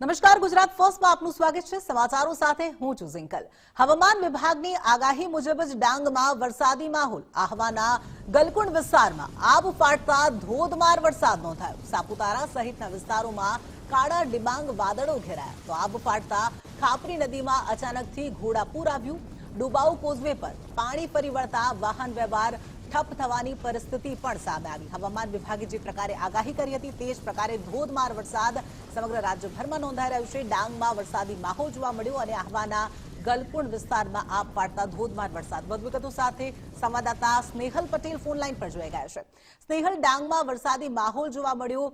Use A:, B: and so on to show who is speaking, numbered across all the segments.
A: નમસ્કાર, ગુજરાત ફર્સ્ટમાં આપનું સ્વાગત છે. સમાચારો સાથે હું છું ઝિંકલ. હવામાન વિભાગની આગાહી મુજબ જ ડાંગમાં વરસાદી માહોલ. આહવાના ગલકુંડ વિસ્તારમાં આબ ફાટતા ધોધમાર વરસાદ નોંધાયો. સાપુતારા સહિતના વિસ્તારોમાં કાળા ડિબાંગ વાદળો ઘેરાયા. તો આબ ફાટતા ખાપરી નદીમાં અચાનકથી ઘોડાપૂર આવ્યું. ડુબાઉ કોઝવે પર પાણી ફરી વળતા વાહન વ્યવહાર ઠપ થવાની પરિસ્થિતિ પણ સામે આવી. હવામાન વિભાગે જે પ્રકારે આગાહી કરી હતી તે જ પ્રકારે ધોધમાર વરસાદ સમગ્ર રાજ્યભરમાં નોંધાઈ રહ્યો છે. ડાંગમાં વરસાદી માહોલ જોવા મળ્યો અને આહવાના ગલપુણ વિસ્તારમાં આપ પાડતા ધોધમાર વરસાદ. વધુ વિગતો સાથે સંવાદદાતા સ્નેહલ પટેલ ફોન લાઈન પર જોઈ ગયા છે. સ્નેહલ, ડાંગમાં વરસાદી માહોલ જોવા મળ્યો.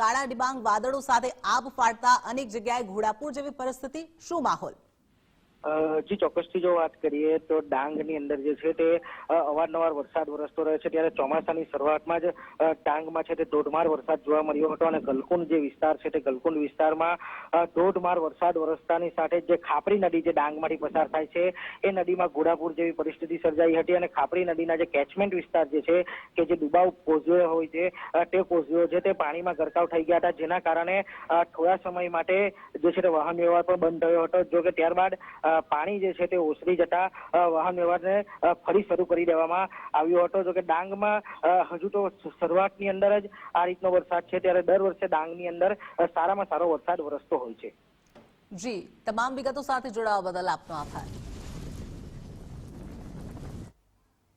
A: કાળા ડિબાંગ વાદળો સાથે આપ પાડતા અનેક જગ્યાએ ઘોડાપુર જેવી પરિસ્થિતિ. શું માહોલ?
B: જી ચોક્કસથી જો વાત કરીએ તો ડાંગની અંદર જે છે તે અવારનવાર વરસાદ વરસતો રહે છે. ત્યારે ચોમાસાની શરૂઆતમાં જ ડાંગમાં છે તે ધોધમાર વરસાદ જોવા મળ્યો હતો અને ગલકુંડ જે વિસ્તાર છે તે ગલકુંડ વિસ્તારમાં ધોધમાર વરસાદ વરસતાની સાથે જે ખાપરી નદી જે ડાંગમાંથી પસાર થાય છે, એ નદીમાં ઘોડાપુર જેવી પરિસ્થિતિ સર્જાઈ હતી અને ખાપરી નદીના જે કેચમેન્ટ વિસ્તાર જે છે કે જે ડુબાવ કોઝવે હોય છે તે કોઝવે છે તે પાણીમાં ગરકાવ થઈ ગયા હતા. જેના કારણે થોડા સમય માટે જે છે તે વાહન વ્યવહાર પણ બંધ થયો હતો. જો કે ત્યારબાદ પાણી જે છે તે ઓસરી જતા વાહન વ્યવહારને ફરી શરૂ કરી દેવામાં આવ્યો હતો. જો કે ડાંગમાં હજુ તો શરૂઆતની અંદર જ આ રીતનો વરસાદ છે. ત્યારે દર વર્ષે ડાંગની અંદર સારામાં સારો વરસાદ વરસતો હોય છે.
A: જી, તમામ વિગતો સાથે જોડાવા બદલ આપનો આભાર.